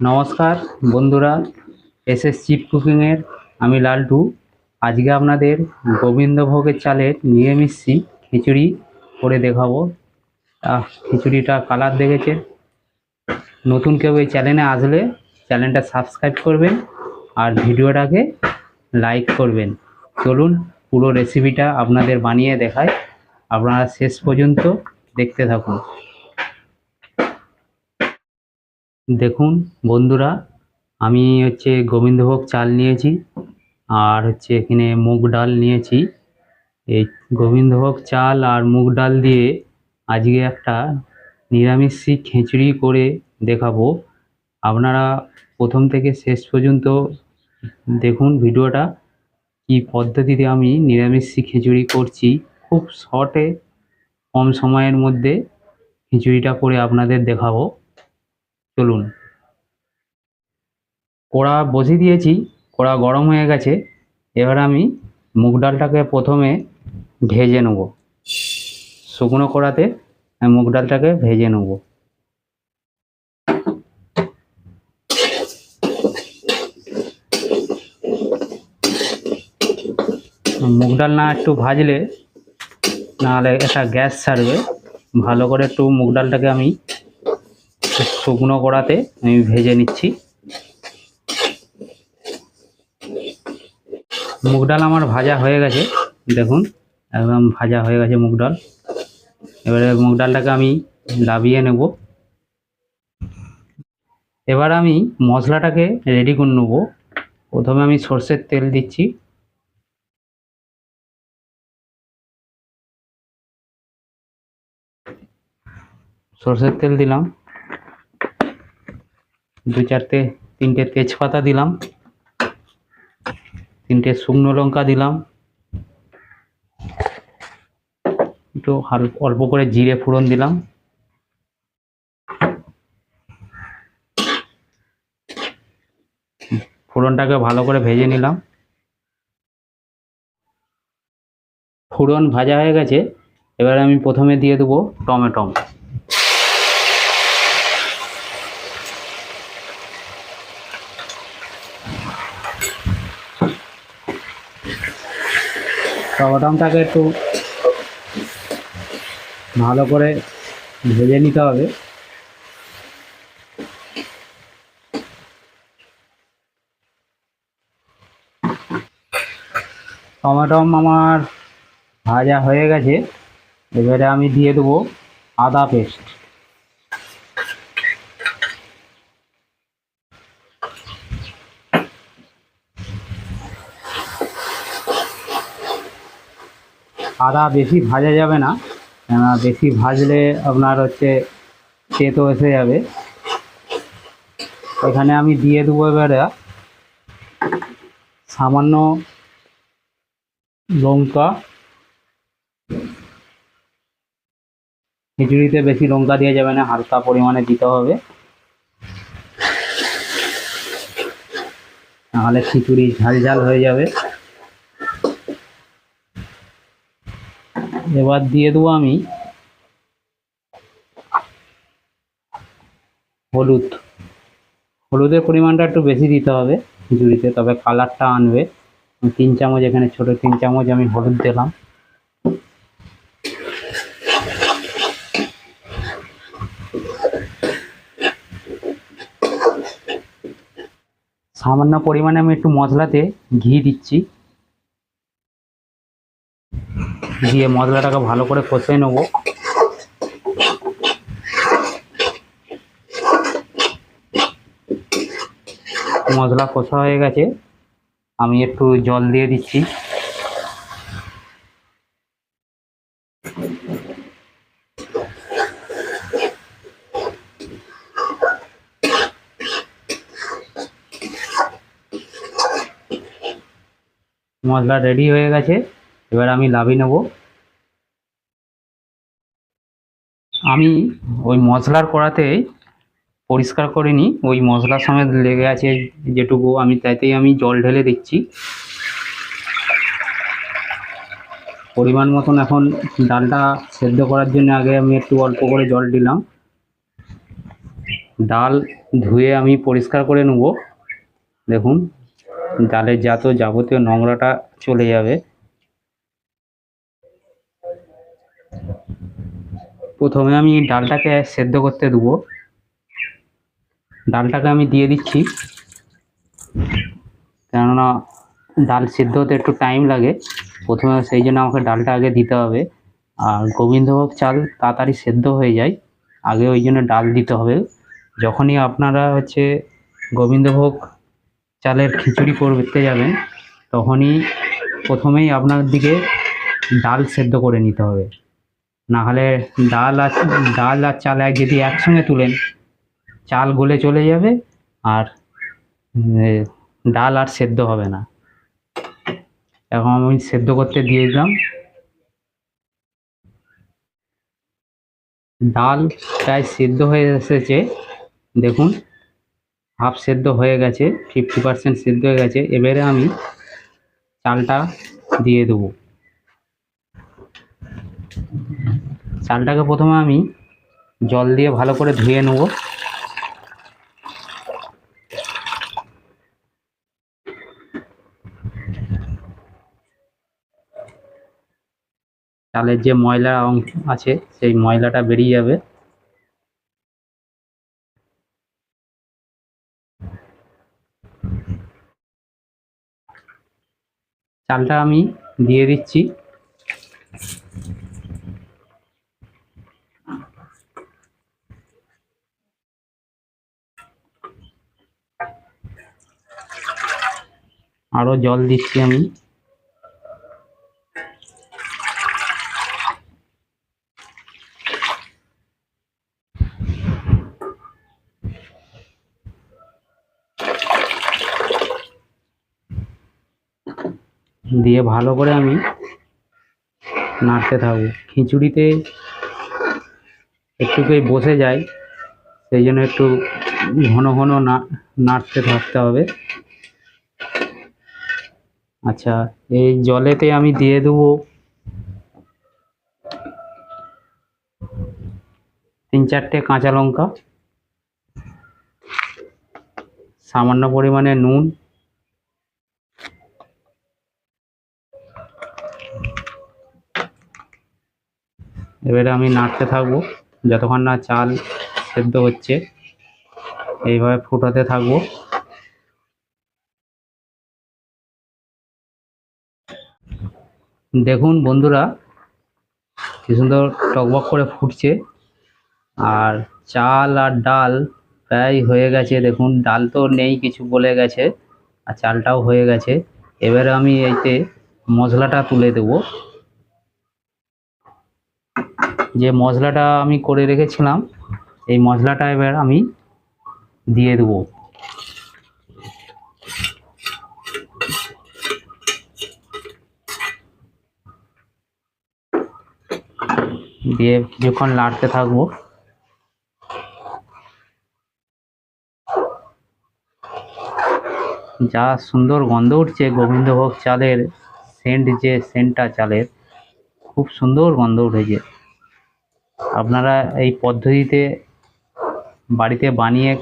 নমস্কার, বন্ধুরা S S chip কুকিংয়ের আমি লালটু। আজকে আপনাদের গোবিন্দভোগের চালের নিরামিষি খিচুড়ি করে দেখাবো। খিচুড়িটা কালার দেখেছে নতুন কেউ এই চ্যানেলে আসলে চ্যানেলটা সাবস্ক্রাইব করবেন আর ভিডিওটাকে লাইক করবেন। চলুন, পুরো রেসিপিটা আপনাদের বানিয়ে দেখায় আপনারা শেষ পর্যন্ত দেখতে থাকুন। দেখুন বন্ধুরা, আমি হচ্ছে গোবিন্দভোগ চাল নিয়েছি, আর হচ্ছে এখানে মুগ ডাল নিয়েছি। এই গোবিন্দভোগ চাল আর মুগ ডাল দিয়ে আজকে একটা নিরামিষি খিচুড়ি করে দেখাবো। আপনারা প্রথম থেকে শেষ পর্যন্ত দেখুন ভিডিওটা, কী পদ্ধতিতে আমি নিরামিষি খিচুড়ি করছি। খুব শর্টে, কম সময়ের মধ্যে খিচুড়িটা করে আপনাদের দেখাবো। চলুন। কড়া বসিয়ে দিয়েছি, কড়া গরম হয়ে গেছে, এবার আমি মুগ ডালটাকে প্রথমে ভেজে নেব। শুকনো কড়াতে আমি মুগ ডালটাকে ভেজে নেব। মুগ ডাল না একটু ভাজলে, নাহলে একটা গ্যাস ছাড়বে। ভালো করে একটু মুগ ডালটাকে আমি শুকনো কড়াতে আমি ভেজে নিচ্ছি। মুগ ডাল আমার ভাজা হয়ে গেছে, দেখুন, একদম ভাজা হয়ে গেছে মুগ ডাল। এবারে মুগ ডালটাকে আমি লাভিয়ে নেব। এবার আমি মশলাটাকে রেডি করে নেব। প্রথমে আমি সর্ষের তেল দিচ্ছি। সর্ষের তেল দিলাম। দু চারটে, তিনটে তেজপাতা দিলাম, তিনটে শুকনো লঙ্কা দিলাম, একটু অল্প করে জিরে ফোড়ন দিলাম। ফোড়নটাকে ভালো করে ভেজে নিলাম। ফোড়ন ভাজা হয়ে গেছে, এবার আমি প্রথমে দিয়ে দেবো টমেটো। টমেটোটাকে একটু ভালো করে ভেজে নিতে হবে। টমেটো আমার ভাজা হয়ে গেছে। এবারে আমি দিয়ে দেবো আদা পেস্ট আদা বেশি ভাজা যাবে না বেশি ভাজলে আপনার হচ্ছে তেতো এসে যাবে। এখানে আমি দিয়ে দেবো এবারে সামান্য লঙ্কা। খিচুড়িতে বেশি লঙ্কা দেওয়া যাবে না, হালকা পরিমাণে দিতে হবে। নাহলে খিচুড়ি ঝাল ঝাল হয়ে যাবে। এবার দিয়ে দেবো আমি হলুদ। হলুদের পরিমাণটা একটু বেশি দিতে হবে খিচুড়িতে, তবে কালারটা আনবে। তিন চামচ, এখানে ছোট তিন চামচ আমি হলুদ দিলাম। সামান্য পরিমাণে আমি একটু মশলাতে ঘি দিচ্ছি। দিয়ে মশলাটাকে ভালো করে কষে নেব। মশলা কষা হয়ে গেছে। আমি একটু জল দিয়ে দিচ্ছি। মশলা রেডি হয়ে গেছে। এবার আমি লাভি নেব। আমি ওই মশলার কড়াতে পরিষ্কার করে নিই। ওই মশলার সমেত লেগে আছে যেটুকু। আমি তাইতেই আমি জল ঢেলে দিচ্ছি। পরিমাণ মতন এখন ডালটা সেদ্ধ করার জন্য আগে আমি একটু অল্প করে জল দিলাম। ডাল ধুয়ে আমি পরিষ্কার করে নেব। দেখুন, ডালের যত যাবতীয় নোংরাটা চলে যাবে। প্রথমে আমি ডালটাকে সেদ্ধ করতে দেবো। ডালটাকে আমি দিয়ে দিচ্ছি। কেননা ডাল সিদ্ধ হতে একটু টাইম লাগে। প্রথমে সেই জন্য আমাকে ডালটা আগে দিতে হবে। আর গোবিন্দভোগ চাল তাড়াতাড়ি সেদ্ধ হয়ে যায়। আগে ওই জন্য ডাল দিতে হবে। যখনই আপনারা হচ্ছে গোবিন্দভোগ চালের খিচুড়ি করতে যাবেন, তখনই প্রথমেই আপনার দিকে ডাল সেদ্ধ করে নিতে হবে। না হলে ডাল আর ডাল আর চাল এক যদি একসঙ্গে তুলেন, চাল গলে চলে যাবে আর ডাল আর সেদ্ধ হবে না। এখন আমি সেদ্ধ করতে দিয়ে দিলাম। ডাল প্রায় সেদ্ধ হয়ে এসেছে, দেখুন হাফ সেদ্ধ হয়ে গেছে ফিফটি পার্সেন্ট সেদ্ধ হয়ে গেছে। এবারে আমি চালটা দিয়ে দেবো। চালটাকে প্রথমে আমি জল দিয়ে ভালো করে ধুয়ে নেব। চালের যে ময়লা অংশ আছে, সেই ময়লাটা বেরিয়ে যাবে। চালটা আমি দিয়ে দিচ্ছি। আরও জল দিচ্ছি আমি। দিয়ে ভালো করে আমি নাড়তে থাকব। খিচুড়িতে একটুকুই বসে যায়, সেই জন্য একটু ঘন ঘন নাড়তে থাকতে হবে। আচ্ছা এই জলেতে আমি দিয়ে দেবো তিন চারটে কাঁচা লঙ্কা, সামান্য পরিমাণে নুন, এবারে আমি নাড়তে থাকব, যতক্ষণ না চাল সেদ্ধ হচ্ছে, এইভাবে ফুটাতে থাকব। দেখুন বন্ধুরা, কি সুন্দর টকবক করে ফুটছে। আর চাল আর ডাল প্রায় হয়ে গেছে। দেখুন, ডাল তো নেই, কিছু বলে গেছে, আর চালটাও হয়ে গেছে। এবারে আমি এইতে মশলাটা তুলে দেবো। যে মশলাটা আমি করে রেখেছিলাম, এই মশলাটা এবার আমি দিয়ে দেবো। দিয়ে কিছুক্ষণ নাড়তে থাকব, যা সুন্দর গন্ধ উঠছে গোবিন্দভোগ চালের সেন্ট যে সেন্টটা চালের, খুব সুন্দর গন্ধ উঠেছে। আপনারা এই পদ্ধতিতে বাড়িতে বানিয়ে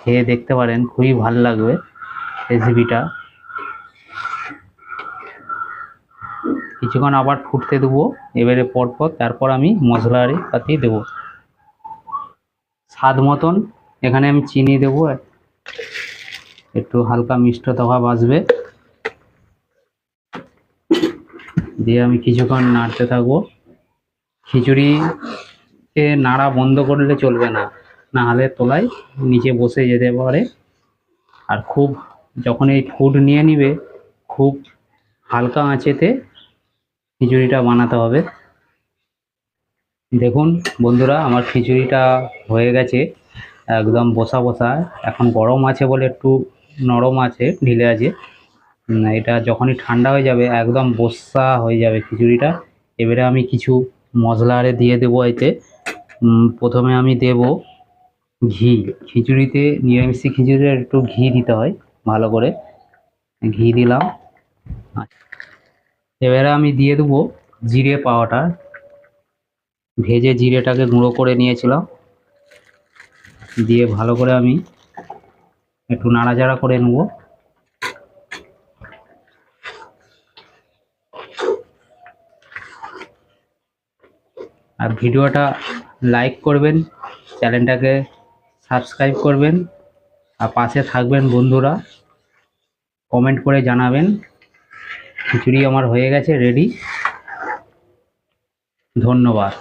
খেয়ে দেখতে পারেন, খুবই ভালো লাগবে রেসিপিটা কিছুক্ষণ আবার ফুটতে দেবো, এবারে পরপর তারপর আমি মশলারি পাতি দেবো। স্বাদ মতন, এখানে আমি চিনি দেবো। একটু হালকা মিষ্টতা ভাব আসবে দিয়ে আমি কিছুক্ষণ নাড়তে থাকব। খিচুড়িকে নাড়া বন্ধ করলে চলবে না না হলে তোলায় নিচে বসে যেতে পারে। আর খুব যখন এই ফুড নিয়ে নিবে, খুব হালকা আঁচেতে খিচুড়িটা বানাতে হবে। দেখুন বন্ধুরা, আমার খিচুড়িটা হয়ে গেছে। একদম বসা বসা। এখন গরম আছে বলে একটু নরম আছে, ঢিলে আছে। এটা যখনই ঠান্ডা হয়ে যাবে, একদম বসা হয়ে যাবে খিচুড়িটা। এবারে আমি কিছু মশলা আরে দিয়ে দেবো এতে। প্রথমে আমি দেব ঘি। খিচুড়িতে নিরামিষি খিচুড়িতে একটু ঘি দিতে হয় ভালো করে। ঘি দিলাম। এবারে আমি দিয়ে দেবো জিরে পাওয়াটা। ভেজে জিরেটাকে গুঁড়ো করে নিয়েছিলাম। দিয়ে ভালো করে আমি একটু নাড়াচাড়া করে নেব। আর ভিডিওটা লাইক করবেন, চ্যানেলটাকে সাবস্ক্রাইব করবেন, আর পাশে থাকবেন বন্ধুরা। কমেন্ট করে জানাবেন। খিচুড়ি আমার হয়ে গেছে রেডি ধন্যবাদ।